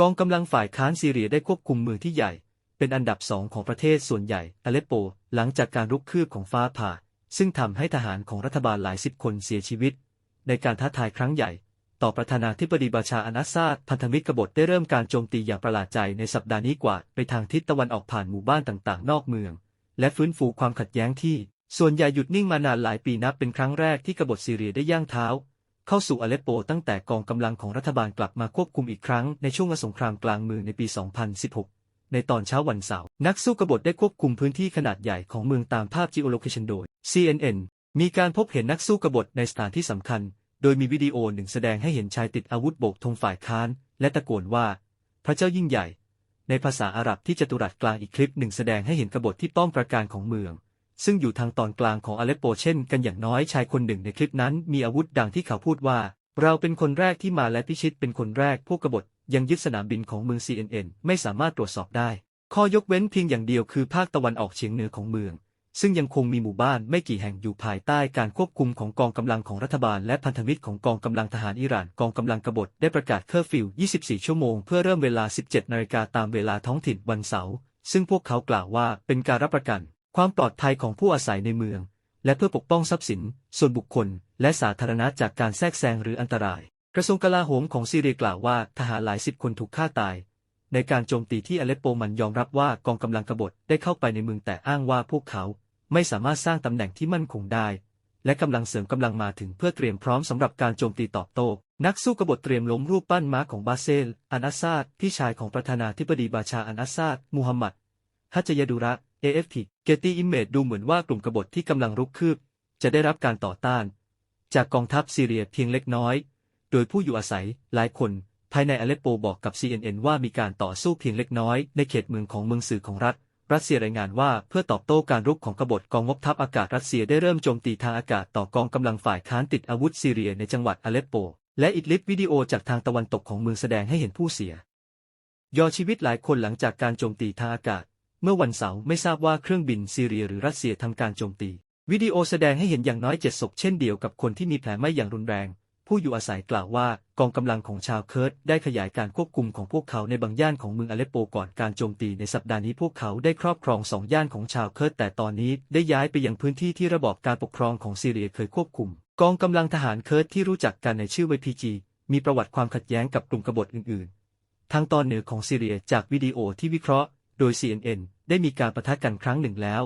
กองกำลังฝ่ายค้านซีเรียได้ควบคุมเมืองที่ใหญ่ เป็นอันดับสองของประเทศส่วนใหญ่อเลปโป หลังจากการรุกคืบของฟ้าผ่า ซึ่งทำให้ทหารของรัฐบาลหลายสิบคนเสียชีวิต ในการท้าทายครั้งใหญ่ ต่อประธานาธิบดีบาชาอันอัสซาดพันธมิตรกบฏได้เริ่มการโจมตีอย่างประหลาดใจในสัปดาห์นี้กว่าไปทางทิศตะวันออกผ่านหมู่บ้านต่างๆ นอกเมือง และฟื้นฟูความขัดแย้งที่ ส่วนใหญ่หยุดนิ่งมานานหลายปีนับเป็นครั้งแรกที่กบฏซีเรียได้ย่างเท้า เข้าสู่อเลปโปตั้งแต่กองกำลังของรัฐบาลกลับมาควบคุมอีกครั้งในช่วงสงครามกลางเมืองในปี 2016 ในตอนเช้าวันเสาร์นักสู้กบฏได้ควบคุมพื้นที่ขนาดใหญ่ของเมืองตามภาพ geolocation โดย CNN มีการพบเห็นนักสู้กบฏในสถานที่สำคัญ โดยมีวิดีโอหนึ่งแสดงให้เห็นชายติดอาวุธโบกธงฝ่ายค้าน และตะโกนว่า พระเจ้ายิ่งใหญ่ ในภาษาอาหรับที่จตุรัสกลางอีกคลิปหนึ่งแสดงให้เห็นกบฏที่ป้อมปราการของเมือง ซึ่งอยู่ทางตอนกลางของอเลปโปเช่นกันอย่างน้อยชายคนหนึ่งในคลิปนั้นมีอาวุธดังที่เขาพูดว่า เราเป็นคนแรกที่มาและพิชิตเป็นคนแรกพวกกบฏยังยึดสนามบินของเมือง CNN ไม่สามารถตรวจสอบได้ ข้อยกเว้นเพียงอย่างเดียวคือภาคตะวันออกเฉียงเหนือของเมือง ซึ่งยังคงมีหมู่บ้านไม่กี่แห่งอยู่ภายใต้การควบคุมของกองกำลังของรัฐบาลและพันธมิตรของกองกำลังทหารอิหร่านกองกำลังกบฏได้ประกาศเคอร์ฟิว 24 ชั่วโมงเพื่อเริ่มเวลา 17 นาฬิกาตามเวลาท้องถิ่นวันเสาร์ซึ่งพวกเขากล่าวว่าเป็นการรับประกัน ความปลอดภัยของผู้อาศัยในเมือง และเพื่อปกป้องทรัพย์สิน ส่วนบุคคล และสาธารณะจากการแทรกแซงหรืออันตราย กระทรวงกลาโหมของซีเรียกล่าวว่าทหารหลายสิบคนถูกฆ่าตาย ในการโจมตีที่อเลปโปมันยอมรับว่ากองกำลังกบฏได้เข้าไปในเมืองแต่อ้างว่าพวกเขา ไม่สามารถสร้างตำแหน่งที่มั่นคงได้ และกำลังเสริมกำลังมาถึงเพื่อเตรียมพร้อมสำหรับการโจมตีตอบโต้นักสู้กบฏเตรียมล้มรูปปั้นม้าของบาเซล อันอัสซาดพี่ชายของประธานาธิบดีบาชาอันอัสซาดมูฮัมหมัดฮัจจยดุระ AFP เกตีอิมเมดดูเหมือนว่ากลุ่มกบฏที่กำลังรุกคืบ จะได้รับการต่อต้าน จากกองทัพซีเรียเพียงเล็กน้อย โดยผู้อยู่อาศัยหลายคนภายในอเลปโปบอกกับ CNN ว่ามีการต่อสู้เพียงเล็กน้อยในเขตเมืองของเมืองสื่อของรัฐ รัสเซียรายงานว่าเพื่อตอบโต้การรุกของกบฏกองงบทัพอากาศรัสเซียได้เริ่มโจมตีทางอากาศต่อกองกำลังฝ่ายค้านติดอาวุธซีเรียในจังหวัดอเลปโป และอีกลิปวิดีโอจากทางตะวันตกของเมืองแสดงให้เห็นผู้เสีย ยอชีวิตหลายคนหลังจากการโจมตีทางอากาศ เมื่อวันเสาร์ไม่ทราบว่าเครื่องบินซีเรียหรือรัสเซียทำการโจมตี วิดีโอแสดงให้เห็นอย่างน้อยเจ็ดศพเช่นเดียวกับคนที่มีแผลไหม้อย่างรุนแรง ผู้อยู่อาศัยกล่าวว่ากองกำลังของชาวเคิร์ดได้ขยายการควบคุมของพวกเขาในบางย่านของเมืองอเลปโปก่อนการโจมตีในสัปดาห์นี้พวกเขาได้ครอบครองสองย่านของชาวเคิร์ดแต่ตอนนี้ได้ย้ายไปยังพื้นที่ที่ระบอบการปกครองของซีเรียเคยควบคุม กองกำลังทหารเคิร์ดที่รู้จักกันในชื่อ YPG มีประวัติความขัดแย้งกับกลุ่มกบฏอื่น ๆ ทางตอนเหนือของซีเรียจากวิดีโอที่วิเคราะห์ โดย CNN ได้มีการประทะกันครั้งหนึ่งแล้ว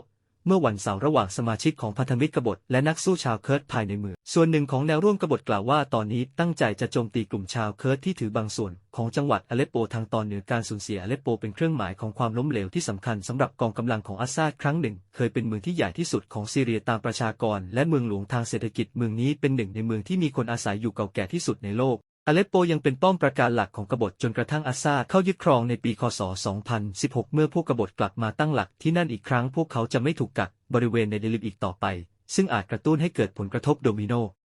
เมื่อวันเสาร์ระหว่างสมาชิกของพันธมิตรกบฏและนักสู้ชาวเคิร์ดภายในเมือง ส่วนหนึ่งของแนวร่วมกบฏกล่าวว่าตอนนี้ตั้งใจจะโจมตีกลุ่มชาวเคิร์ดที่ถือบางส่วนของจังหวัดอเลปโปทางตอนเหนือการสูญเสียอเลปโปเป็นเครื่องหมายของความล้มเหลวที่สำคัญสำหรับกองกำลังของอาซาดครั้งหนึ่ง เคยเป็นเมืองที่ใหญ่ที่สุดของซีเรียตามประชากร และเมืองหลวงทางเศรษฐกิจเมืองนี้เป็นหนึ่งในเมืองที่มีคนอาศัยอยู่เก่าแก่ที่สุดในโลก อเลปโปยังเป็นป้อมปราการหลักของกบฏจนกระทั่งอาซาเข้ายึดครองในปีคศ 2016 เมื่อพวกกบฏกลับมาตั้งหลักที่นั่นอีกครั้งพวกเขาจะไม่ถูกกักบริเวณในเดลิบอีกต่อไป ซึ่งอาจกระตุ้นให้เกิดผลกระทบโดมิโน